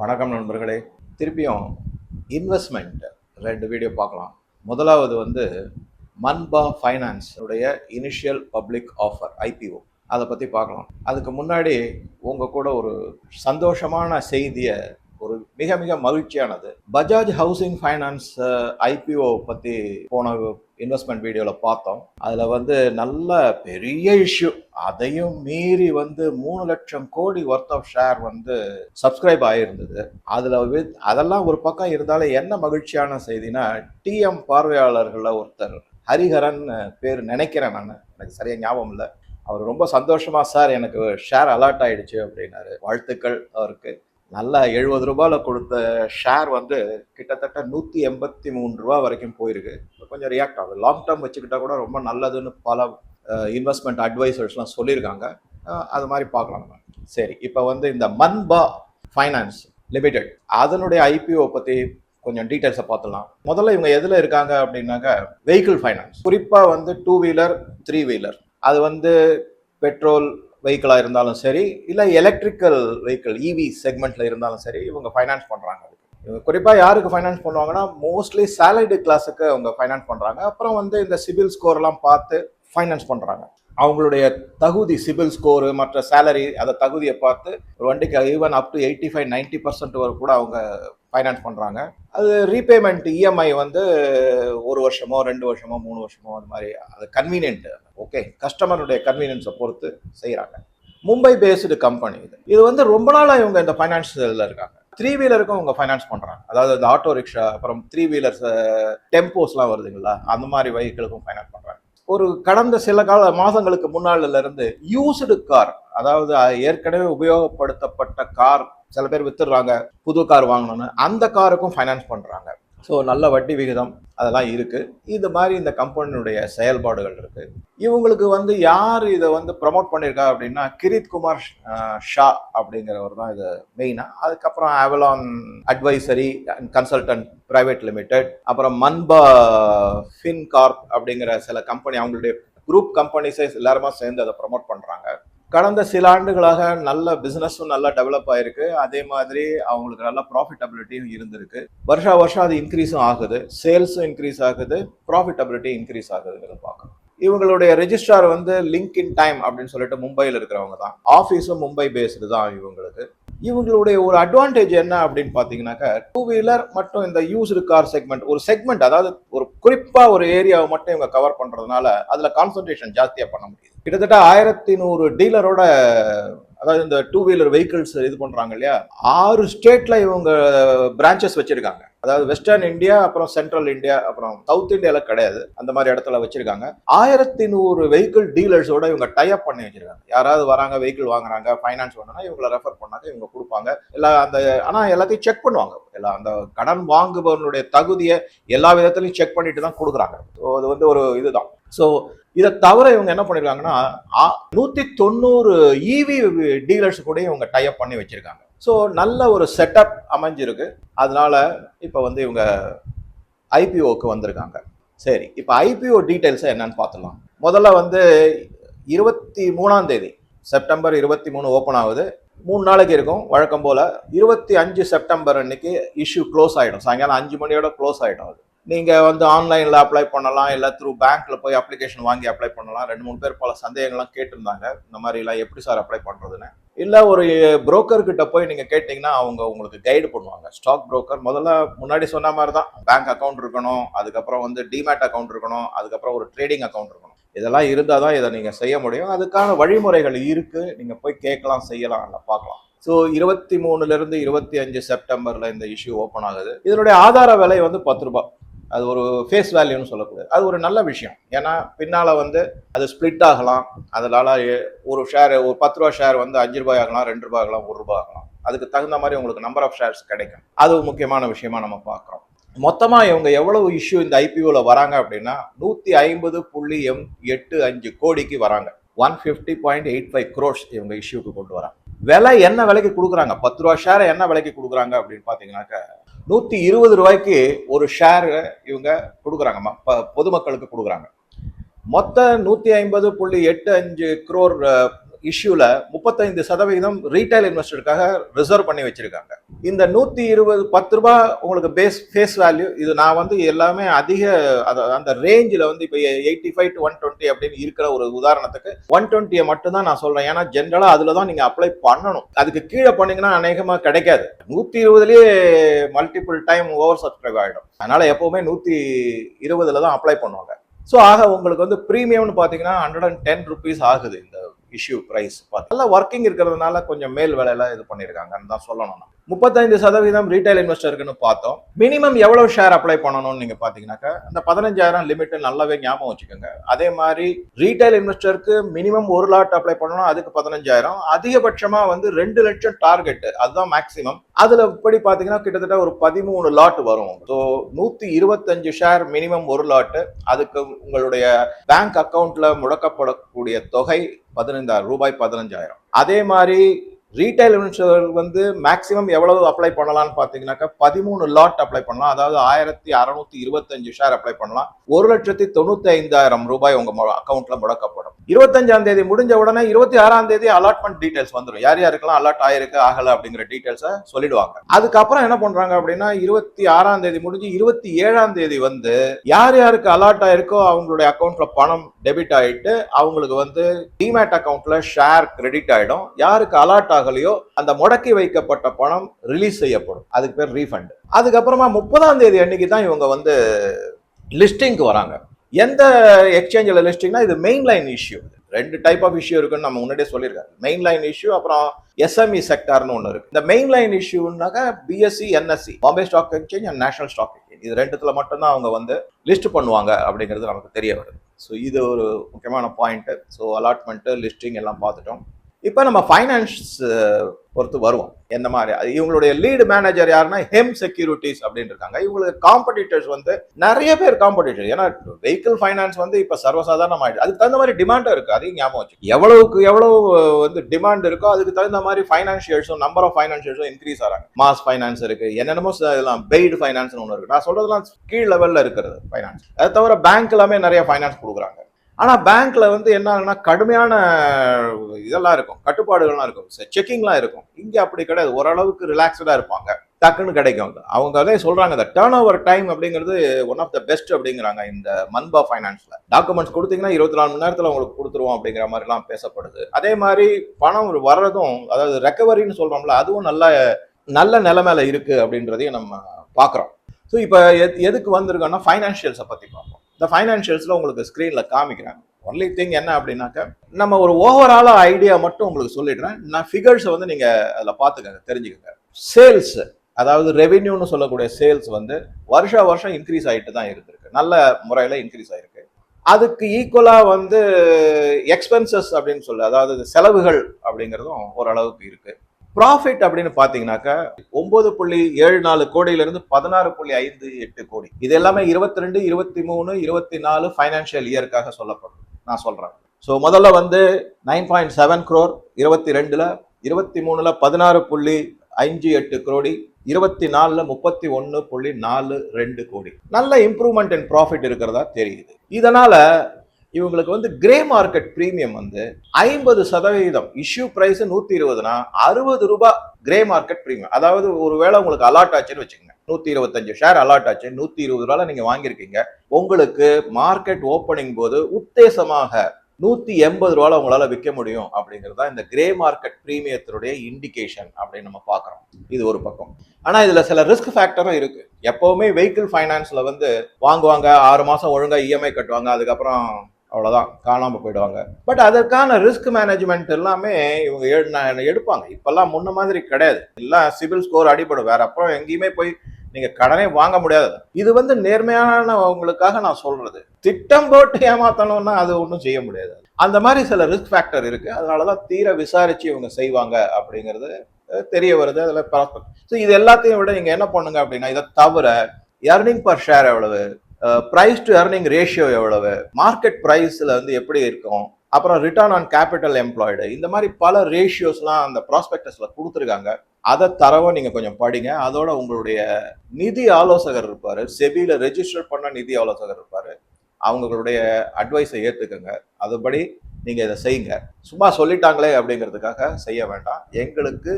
வணக்கம் நண்பர்களே. திருப்பியும் இன்வெஸ்ட்மெண்ட் ரெண்டு வீடியோ பார்க்கலாம். முதலாவது வந்து மன்பா ஃபைனான்ஸ் உடைய இனிஷியல் பப்ளிக் ஆஃபர் ஐபிஓ அதை பற்றி பார்க்கலாம். அதுக்கு முன்னாடி உங்கள் கூட ஒரு சந்தோஷமான செய்தியை ஒரு மிக மிக மகிழ்ச்சியானது. பஜாஜ் ஹவுசிங் ஃபைனான்ஸ் ஐபிஓ பற்றி போன இன்வெஸ்ட்மெண்ட் வீடியோவில் பார்த்தோம். அதில் வந்து நல்ல பெரிய இஷ்யூ அதையும் மீறி வந்து மூணு லட்சம் கோடி ஒர்த் ஆஃப் ஷேர் வந்து சப்ஸ்கிரைப் ஆகியிருந்தது அதில் வித் அதெல்லாம் ஒரு பக்கம் இருந்தாலும் என்ன மகிழ்ச்சியான செய்தினா டிஎம் பார்வையாளர்களில் ஒருத்தர் ஹரிஹரன் பேர் நினைக்கிறேன் நான். எனக்கு சரியாக ஞாபகம் இல்லை. அவர் ரொம்ப சந்தோஷமாக சார் எனக்கு ஷேர் அலர்ட் ஆயிடுச்சு அப்படின்னாரு. வாழ்த்துக்கள் அவருக்கு. நல்லா எழுபது ரூபாயில் கொடுத்த ஷேர் வந்து கிட்டத்தட்ட நூற்றி எண்பத்தி மூணு ரூபா வரைக்கும் போயிருக்கு. கொஞ்சம் ரியாக்ட் ஆகுது. லாங் டேர்ம் வச்சுக்கிட்டா கூட ரொம்ப நல்லதுன்னு பல இன்வெஸ்ட்மெண்ட் அட்வைசர்ஸ்லாம் சொல்லியிருக்காங்க. அது மாதிரி பார்க்கலாம் நம்ம. சரி இப்போ வந்து இந்த மன்பா ஃபைனான்ஸ் லிமிடெட் அதனுடைய ஐபிஓ பற்றி கொஞ்சம் டீட்டெயில்ஸை பார்த்துலாம் முதல்ல இவங்க எதில் இருக்காங்க அப்படின்னாக்க வெஹிக்கிள் ஃபைனான்ஸ் குறிப்பாக வந்து டூ வீலர் த்ரீ வீலர் அது வந்து பெட்ரோல் வெஹிக்கிளாக இருந்தாலும் சரி இல்லை எலக்ட்ரிக்கல் வெஹிக்கிள் இவி செக்மெண்ட்டில் இருந்தாலும் சரி இவங்க ஃபைனான்ஸ் பண்ணுறாங்க இவங்க குறிப்பாக யாருக்கு ஃபைனான்ஸ் பண்ணுவாங்கன்னா மோஸ்ட்லி சேலரி கிளாஸுக்கு அவங்க ஃபைனான்ஸ் பண்ணுறாங்க அப்புறம் வந்து இந்த சிபில் ஸ்கோர்லாம் பார்த்து ஃபைனான்ஸ் பண்ணுறாங்க அவங்களுடைய தகுதி சிபில் ஸ்கோரு மற்ற சேலரி அதை தகுதியை பார்த்து ஒரு வண்டிக்கு even up to eighty five ninety percent வரை கூட அவங்க ஃபைனான்ஸ் பண்ணுறாங்க அது ரீபேமெண்ட் இஎம்ஐ வந்து ஒரு வருஷமோ ரெண்டு வருஷமோ மூணு வருஷமோ அது மாதிரி அது கன்வீனியன்ட் ஓகே கஸ்டமருடைய கன்வீனியன்ஸை பொறுத்து செய்கிறாங்க மும்பை பேஸ்டு கம்பெனி இது. இது வந்து ரொம்ப நாளாக இவங்க இந்த ஃபைனான்ஸில் இருக்காங்க. த்ரீ வீலருக்கும் அவங்க ஃபைனான்ஸ் பண்ணுறாங்க அதாவது இந்த ஆட்டோ ரிக்ஷா அப்புறம் த்ரீ வீலர்ஸ் டெம்போஸ்லாம் வருதுங்களா அந்த மாதிரி வெஹிக்கிளுக்கும் ஃபைனான்ஸ் பண்ணுறாங்க ஒரு கடந்த சில கால மாதங்களுக்கு முன்னாளிலிருந்து யூஸ்டு கார் அதாவது ஏற்கனவே உபயோகப்படுத்தப்பட்ட கார் சில பேர் வித்துடுறாங்க புது கார் வாங்கணும்னு. அந்த காருக்கும் ஃபைனான்ஸ் பண்ணுறாங்க ஸோ நல்ல வட்டி விகிதம் அதெல்லாம் இருக்குது இது மாதிரி இந்த கம்பெனியுடைய செயல்பாடுகள் இருக்குது இவங்களுக்கு வந்து யார் இதை வந்து ப்ரமோட் பண்ணியிருக்கா அப்படின்னா கிரித் குமார் ஷா அப்படிங்கிறவர் தான் இது மெயினாக அதுக்கப்புறம் Avalon advisory and consultant private limited அப்புறம் மன்பா ஃபின் கார்ப் அப்படிங்கிற சில கம்பெனி அவங்களுடைய குரூப் கம்பெனிஸே எல்லாருமா சேர்ந்து அதை ப்ரமோட் பண்ணுறாங்க கடந்த சில ஆண்டுகளாக நல்ல பிஸ்னஸும் நல்லா டெவலப் ஆயிருக்கு. அதே மாதிரி அவங்களுக்கு நல்ல ப்ராஃபிட்டபிலிட்டியும் இருந்திருக்கு. வருஷா வருஷம் அது இன்க்ரீஸும் ஆகுது. சேல்ஸும் இன்க்ரீஸ் ஆகுது. ப்ராஃபிட்டபிலிட்டி இன்க்ரீஸ் ஆகுதுங்கிறத பார்க்கணும். இவங்களுடைய ரெஜிஸ்ட்ரார் வந்து லிங்க் இன் டைம் அப்படின்னு சொல்லிட்டு மும்பையில் இருக்கிறவங்க தான். ஆஃபீஸும் மும்பை பேஸ்டு தான் இவங்களுக்கு. இவங்களுடைய ஒரு அட்வான்டேஜ் என்ன அப்படின்னு பார்த்தீங்கன்னாக்கா டூ வீலர் மற்றும் இந்த யூஸ்டு கார் செக்மெண்ட் ஒரு செக்மெண்ட் அதாவது ஒரு குறிப்பாக ஒரு ஏரியாவை மட்டும் இவங்க கவர் பண்ணுறதுனால அதில் கான்சன்ட்ரேஷன் ஜாஸ்தியாக பண்ண முடியுது. கிட்டத்தட்ட ஆயிரத்தி நூறு டீலரோட அதாவது இந்த டூ வீலர் வெஹிக்கிள்ஸ் இது பண்றாங்க இல்லையா? ஆறு ஸ்டேட்ல இவங்க பிரான்ச்சஸ் வச்சிருக்காங்க. அதாவது வெஸ்டர்ன் இந்தியா அப்புறம் சென்ட்ரல் இந்தியா அப்புறம் சவுத் இந்தியால கிடையாது. அந்த மாதிரி இடத்துல வச்சிருக்காங்க. ஆயிரத்தி நூறு வெஹிக்கிள் டீலர்ஸோட இவங்க டைப் பண்ணி வச்சிருக்காங்க. யாராவது வராங்க வெஹிக்கிள் வாங்குறாங்க ஃபைனான்ஸ் வேணும்னா இவங்களை ரெஃபர் பண்ணாங்க இவங்க கொடுப்பாங்க. எல்லா அந்த ஆனா எல்லாத்தையும் செக் பண்ணுவாங்க. எல்லா அந்த கடன் வாங்குபவனுடைய தகுதியை எல்லா விதத்திலையும் செக் பண்ணிட்டு தான் கொடுக்குறாங்க. ஸோ அது வந்து ஒரு இதுதான். ஸோ இதை தவிர இவங்க என்ன பண்ணிருக்காங்கன்னா நூற்றி தொண்ணூறு இவி டீலர்ஸ் கூட இவங்க டைப் பண்ணி வச்சுருக்காங்க. ஸோ நல்ல ஒரு செட்டப் அமைஞ்சிருக்கு. அதனால இப்போ வந்து இவங்க ஐபிஓக்கு வந்திருக்காங்க. சரி இப்போ ஐபிஓ டீட்டெயில்ஸை என்னன்னு பார்த்துலாம் முதல்ல வந்து இருபத்தி மூணாம் தேதி செப்டம்பர் இருபத்தி மூணு ஓப்பன் ஆகுது. மூணு நாளைக்கு இருக்கும் வழக்கம் போல். இருபத்தி அஞ்சு செப்டம்பர் அன்னைக்கு இஷ்யூ க்ளோஸ் ஆகிடும் சாயங்காலம் அஞ்சு மணியோட க்ளோஸ் ஆகிடும் அது. நீங்கள் வந்து ஆன்லைனில் அப்ளை பண்ணலாம் இல்லை த்ரூ பேங்க்கில் போய் அப்ளிகேஷன் வாங்கி அப்ளை பண்ணலாம். ரெண்டு மூணு பேர் பல சந்தேகங்கள்லாம் கேட்டிருந்தாங்க. இந்த மாதிரிலாம் எப்படி சார் அப்ளை பண்ணுறதுன்னு இல்லை ஒரு புரோக்கர்கிட்ட போய் நீங்கள் கேட்டிங்கன்னா அவங்க உங்களுக்கு கைடு பண்ணுவாங்க. ஸ்டாக் புரோக்கர் முதல்ல முன்னாடி சொன்ன மாதிரி தான் பேங்க் அக்கௌண்ட் இருக்கணும் அதுக்கப்புறம் வந்து டிமேட் அக்கௌண்ட் இருக்கணும் அதுக்கப்புறம் ஒரு ட்ரேடிங் அக்கௌண்ட் இருக்கணும். இதெல்லாம் இருந்தால் தான் இதை நீங்கள் செய்ய முடியும். அதுக்கான வழிமுறைகள் இருக்குது நீங்கள் போய் கேட்கலாம் செய்யலாம் இல்லை பார்க்கலாம். ஸோ இருபத்தி மூணுலேருந்து இருபத்தி அஞ்சு செப்டம்பரில் இந்த இஷ்யூ ஓப்பன் ஆகுது. இதனுடைய ஆதார விலை வந்து பத்து ரூபாய். அது ஒரு ஃபேஸ் வேல்யூன்னு சொல்லக்கூடாது. அது ஒரு நல்ல விஷயம். ஏன்னா பின்னால் வந்து அது ஸ்ப்ளிட் ஆகலாம். அதனால் ஒரு ஷேர் ஒரு பத்து ரூபா ஷேர் வந்து அஞ்சு ரூபாய் ஆகலாம் ரெண்டு ரூபாய் ஆகலாம் ஒரு ரூபாய் ஆகலாம். அதுக்கு தகுந்த மாதிரி உங்களுக்கு நம்பர் ஆஃப் ஷேர்ஸ் கிடைக்கும். அது முக்கியமான விஷயமா நம்ம பார்க்குறோம். மொத்தமாக இவங்க எவ்வளவு இஷ்யூ இந்த ஐபிஓவில் வராங்க அப்படின்னா நூற்றி ஐம்பது புள்ளி எம் எட்டு அஞ்சு கோடிக்கு வராங்க. One fifty point eight five crores இவங்க இஷ்யூக்கு கொண்டு வராங்க. விலை என்ன விலைக்கு கொடுக்குறாங்க? பத்து ரூபா ஷேரை என்ன விலைக்கு கொடுக்குறாங்க அப்படின்னு பார்த்தீங்கன்னாக்க நூற்றி இருபது ரூபாய்க்கு ஒரு ஷேர் இவங்க கொடுக்குறாங்க. ம- பொதுமக்களுக்கு கொடுக்குறாங்க. மொத்த நூற்றி ஐம்பது புள்ளி எட்டு அஞ்சு குரோர் இஷ்யூல முப்பத்தைந்து சதவீதம் ரீட்டைல் இன்வெஸ்டருக்காக ரிசர்வ் பண்ணி வச்சிருக்காங்க. இந்த நூத்தி இருபது பத்து ரூபாய் உங்களுக்கு பேஸ் ஃபேஸ் வேல்யூ இது நான் வந்து எல்லாமே அதிக அந்த ரேஞ்சில் வந்து இப்போ eighty five to one twenty அப்படின்னு இருக்கிற ஒரு உதாரணத்துக்கு ஒன் டுவெண்ட்டியை மட்டும் தான் நான் சொல்றேன். ஏன்னா ஜென்ரலா அதுல தான் நீங்க அப்ளை பண்ணணும். அதுக்கு கீழே பண்ணீங்கன்னா அநேகமா கிடைக்காது. நூத்தி இருபதுலயே மல்டிபிள் டைம் ஓவர் சப்ஸ்கிரைப் ஆகிடும் அதனால எப்பவுமே நூத்தி இருபதுல தான் அப்ளை பண்ணுவாங்க. ஸோ ஆக உங்களுக்கு வந்து ப்ரீமியம்னு பார்த்தீங்கன்னா ஹண்ட்ரட் அண்ட் டென் ருபீஸ் ஆகுது இந்த இஷ்யூ ப்ரைஸ் பார்த்து. நல்லா ஒர்க்கிங் இருக்கிறதுனால கொஞ்சம் மேல் வேலையெல்லாம் இது பண்ணியிருக்காங்கன்னு தான் சொல்லணும் முப்பத்தைந்து சதவீதம் ரீட்டைல் இன்வெஸ்டருக்குன்னு பார்த்தோம். மினிமம் எவ்வளவு ஷேர் அப்ளை பண்ணணும்னு நீங்க பாத்தீங்கன்னாக்கா அந்த பதினஞ்சாயிரம் லிமிட் நல்லாவே ஞாபகம் வச்சுக்கோங்க. அதே மாதிரி ரீட்டைல் இன்வெஸ்டருக்கு மினிமம் ஒரு லாட் அப்ளை பண்ணணும் அதுக்கு பதினஞ்சாயிரம். அதிகபட்சமா வந்து ரெண்டு லட்சம் டார்கெட் அதுதான் மேக்சிமம் அதுல இப்படி பாத்தீங்கன்னா கிட்டத்தட்ட ஒரு பதிமூணு லாட் வரும். ஸோ நூத்தி இருபத்தஞ்சு ஷேர் மினிமம் ஒரு லாட் அதுக்கு உங்களுடைய பேங்க் அக்கவுண்ட்ல முடக்கப்படக்கூடிய தொகை பதினைந்தாயிரம் ரூபாய் பதினஞ்சாயிரம். அதே மாதிரி ரீட்டைல் இன்வெஸ்டர் வந்து மேக்ஸிமம் எவ்வளவு அப்ளை பண்ணலாம்னு பார்த்தீங்கன்னாக்கா பதிமூணு லாட் அப்ளை பண்ணலாம். அதாவது ஆயிரத்தி அறுநூத்தி இருபத்தஞ்சு ஷேர் அப்ளை பண்ணலாம். ஒரு லட்சத்தி தொண்ணூத்தி ஐந்தாயிரம் ரூபாய் உங்க அக்கௌண்ட்ல முடக்கப்படும். இருபத்தஞ்சாம் தேதி முடிஞ்ச உடனே இருபத்தி ஆறாம் தேதி அலாட்மெண்ட் டீடைல்ஸ் வந்துடும் யார் யாருக்கெல்லாம் அலாட் ஆயிருக்கு ஆகல அப்படிங்கிற டீடைல்ஸை சொல்லிடுவாங்க. அதுக்கப்புறம் என்ன பண்றாங்க அப்படின்னா இருபத்தி ஆறாம் தேதி முடிஞ்சு இருபத்தி ஏழாம் தேதி வந்து யார் யாருக்கு அலாட் ஆயிருக்கோ அவங்களுடைய அக்கௌண்ட்ல பணம் டெபிட் ஆயிட்டு அவங்களுக்கு வந்து டிமேட் அக்கௌண்ட்ல ஷேர் கிரெடிட் ஆயிடும். யாருக்கு அலாட் ஆகலையோ அந்த முடக்கி வைக்கப்பட்ட பணம் ரிலீஸ் செய்யப்படும். அதுக்கு பேர் ரீஃபண்ட் அதுக்கப்புறமா முப்பதாம் தேதி அன்னைக்கு தான் இவங்க வந்து லிஸ்டிங்க்கு வராங்க. எந்த எக்ஸ்சேஞ்சில் லிஸ்டிங்னா இது மெயின் லைன் இஷ்யூ ரெண்டு டைப் ஆஃப் இஷ்யூ இருக்குன்னு நம்ம முன்னாடியே சொல்லியிருக்காரு. மெயின் லைன் இஷ்யூ அப்புறம் எஸ்எம்இ செக்டார்னு ஒன்று இருக்கு. இந்த main line இஷ்யூனாக்கா BSC NSC Bombay stock exchange and national stock exchange இது ரெண்டுத்துல மட்டும்தான் அவங்க வந்து லிஸ்ட் பண்ணுவாங்க அப்படிங்கிறது நமக்கு தெரிய வருது. ஸோ இது ஒரு முக்கியமான பாயிண்ட்டு ஸோ அலாட்மெண்ட்டு லிஸ்டிங் எல்லாம் பார்த்துட்டோம். இப்போ நம்ம ஃபைனான்ஸ் பொறுத்து வருவோம். எந்த மாதிரி? அது இவங்களுடைய லீடு மேனேஜர் யாருன்னா ஹெம் செக்யூரிட்டிஸ் அப்படின்னு இருக்காங்க இவங்களுக்கு காம்படிட்டர்ஸ் வந்து நிறைய பேர் காம்படிட்டர் ஏன்னா வெஹிக்கிள் ஃபைனான்ஸ் வந்து இப்போ சர்வசாதாரணம் ஆயிடுச்சு அதுக்கு தகுந்த மாதிரி டிமாண்டும் இருக்கு. அதையும் ஞாபகம் வச்சு எவ்வளவுக்கு எவ்வளவு வந்து டிமாண்ட் இருக்கோ அதுக்கு தகுந்த மாதிரி ஃபைனான்சியல்ஸும் நம்பர் ஆஃப் ஃபைனான்சியல்ஸும் இன்க்ரீஸ் ஆகிறாங்க மாஸ் ஃபைனான்ஸ் இருக்கு. என்னென்னமோ இதெல்லாம் பெய்டு ஃபைனான்ஸ்னு ஒன்று இருக்கு. நான் சொல்றதெல்லாம் கீழ் லெவலில் இருக்கிறது ஃபைனான்ஸ் அதை தவிர பேங்க் எல்லாமே நிறைய ஃபைனான்ஸ் கொடுக்குறாங்க. ஆனால் பேங்க்ல வந்து என்ன ஆகுனா கடுமையான இதெல்லாம் இருக்கும். கட்டுப்பாடுகள்லாம் இருக்கும். செக்கிங்லாம் இருக்கும். இங்கே அப்படி கிடையாது. ஓரளவுக்கு ரிலாக்ஸ்டாக இருப்பாங்க. டக்குன்னு கிடைக்கும் அவங்க அதே சொல்றாங்க இந்த டேர்ன் ஓவர் டைம் அப்படிங்கிறது ஒன் ஆஃப் த பெஸ்ட் அப்படிங்கிறாங்க இந்த மன்பா ஃபைனான்ஸ்ல டாக்குமெண்ட்ஸ் கொடுத்தீங்கன்னா இருபத்தி நாலு மணி நேரத்தில் உங்களுக்கு கொடுத்துருவோம் அப்படிங்கிற மாதிரிலாம் பேசப்படுது. அதே மாதிரி பணம் வர்றதும் அதாவது ரெக்கவரின்னு சொல்றோம்ல அதுவும் நல்ல நல்ல நிலைமையில இருக்கு அப்படின்றதையும் நம்ம பார்க்குறோம். ஸோ இப்போ எதுக்கு வந்திருக்கோம்னா ஃபைனான்ஷியல்ஸை பற்றி பார்ப்போம். இந்த ஃபைனான்ஷியல்ஸில் உங்களுக்கு ஸ்க்ரீனில் காமிக்கிறாங்க ஒன்லி திங் என்ன அப்படின்னாக்கா நம்ம ஒரு ஓவராலாக ஐடியா மட்டும் உங்களுக்கு சொல்லிடுறேன். நான் ஃபிகர்ஸை வந்து நீங்கள் அதில் பார்த்துக்கங்க தெரிஞ்சுக்கங்க. சேல்ஸ் அதாவது ரெவென்யூன்னு சொல்லக்கூடிய சேல்ஸ் வந்து வருஷா வருஷம் இன்க்ரீஸ் ஆகிட்டு தான் இருந்திருக்கு. நல்ல முறையில் இன்க்ரீஸ் ஆகிருக்கு அதுக்கு ஈக்குவலாக வந்து எக்ஸ்பென்சஸ் அப்படின்னு சொல்லு அதாவது செலவுகள் அப்படிங்கிறதும் ஓரளவுக்கு இருக்குது ப்ராஃபிட் அப்படின்னு பார்த்தீங்கன்னாக்கா ஒன்பது புள்ளி ஏழு நாலு கோடியிலிருந்து பதினாறு புள்ளி ஐந்து எட்டு கோடி. இது எல்லாமே இருபத்தி ரெண்டு இருபத்தி மூணு இருபத்தி நாலு ஃபைனான்ஷியல் இயருக்காக சொல்லப்படும். நான் சொல்கிறேன் ஸோ முதல்ல வந்து நைன் பாயிண்ட் செவன் க்ரோர் இருபத்தி ரெண்டில் இருபத்தி மூணில் பதினாறு புள்ளி அஞ்சு எட்டு கோடி இருபத்தி நாலுல முப்பத்தி ஒன்று புள்ளி நாலு ரெண்டு கோடி. நல்ல இம்ப்ரூவ்மெண்ட் இன் ப்ராஃபிட் இருக்கிறதா தெரியுது. இதனால் இவங்களுக்கு வந்து கிரே மார்க்கெட் ப்ரீமியம் வந்து ஐம்பது சதவீதம். இஷ்யூ ப்ரைஸ் நூத்தி இருபதுனா அறுபது ரூபாய் கிரே மார்க்கெட் ப்ரீமியம் அதாவது ஒரு வேளை உங்களுக்கு அலாட் ஆச்சுன்னு வச்சுக்கோங்க. நூத்தி இருபத்தஞ்சு ஷேர் அலாட் ஆச்சு நூத்தி இருபது ரூபாய் நீங்க வாங்கியிருக்கீங்க. உங்களுக்கு மார்க்கெட் ஓப்பனிங் போது உத்தேசமாக நூத்தி எண்பது ரூபால உங்களால விற்க முடியும் அப்படிங்கிறது தான் இந்த கிரே மார்க்கெட் ப்ரீமியத்தினுடைய இண்டிகேஷன் அப்படின்னு நம்ம பார்க்குறோம். இது ஒரு பக்கம். ஆனா இதுல சில ரிஸ்க் ஃபேக்டரும் இருக்கு. எப்பவுமே வெஹிக்கிள் ஃபைனான்ஸ்ல வந்து வாங்குவாங்க ஆறு மாசம் ஒழுங்கா இஎம்ஐ கட்டுவாங்க அதுக்கப்புறம் அவ்வளோதான் காணாமல் போயிடுவாங்க. பட் அதற்கான ரிஸ்க் மேனேஜ்மெண்ட் எல்லாமே இவங்க எடு- எடுப்பாங்க. இப்போல்லாம் முன்ன மாதிரி கிடையாது. எல்லாம் சிவில் ஸ்கோர் அடிபடும். வேற அப்புறம் எங்கேயுமே போய் நீங்கள் கடனே வாங்க முடியாது. இது வந்து நேர்மையானவங்களுக்காக நான் சொல்கிறது திட்டம் போட்டு ஏமாத்தணும்னா அது ஒன்றும் செய்ய முடியாது. அந்த மாதிரி சில ரிஸ்க் ஃபேக்டர் இருக்குது அதனால தான் தீர விசாரித்து இவங்க செய்வாங்க அப்படிங்கிறது தெரிய வருது. அதில் அதுல ஸோ இது எல்லாத்தையும் விட நீங்கள் என்ன பண்ணுங்க அப்படின்னா இதை தவிர எர்னிங் பர் ஷேர் எவ்வளவு? ப்ரைஸ் டு ஏர்னிங் ரேஷியோ எவ்வளவு? மார்க்கெட் ப்ரைஸில் வந்து எப்படி இருக்கும்? அப்புறம் ரிட்டர்ன் ஆன் கேபிட்டல் எம்ப்ளாய்டு இந்த மாதிரி பல ரேஷியோஸ்லாம் அந்த ப்ராஸ்பெக்டஸில் கொடுத்துருக்காங்க. அதை தரவை நீங்கள் கொஞ்சம் படிங்க. அதோட உங்களுடைய நிதி ஆலோசகர் இருப்பார். செபியில் ரெஜிஸ்டர் பண்ண நிதி ஆலோசகர் இருப்பார். அவங்களுடைய அட்வைஸை ஏத்துக்கங்க. அதுபடி நீங்கள் இதை செய்யுங்க. சும்மா சொல்லிட்டாங்களே அப்படிங்கிறதுக்காக செய்ய வேண்டாம். எங்களுக்கு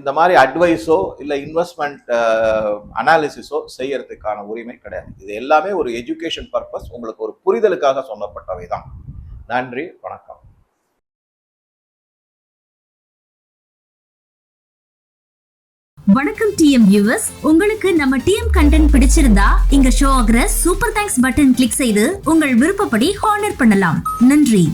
இந்த மாதிரி அட்வைஸோ இல்லை இன்வெஸ்ட்மெண்ட் அனாலிசிஸோ செய்யறதுக்கான உரிமை கிடையாது. இது எல்லாமே ஒரு எஜுகேஷன் பர்பஸ் உங்களுக்கு ஒரு புரிதலுக்காக சொல்லப்பட்டவை தான் நன்றி வணக்கம். வணக்கம் டிஎம் வியூவர்ஸ் உங்களுக்கு நம்ம டிஎம் கண்டென்ட் பிடிச்சிருந்தா இங்க ஷோ ஆகிற சூப்பர் தேங்க்ஸ் பட்டன் கிளிக் செய்து உங்கள் விருப்பப்படி ஹானர் பண்ணலாம். நன்றி.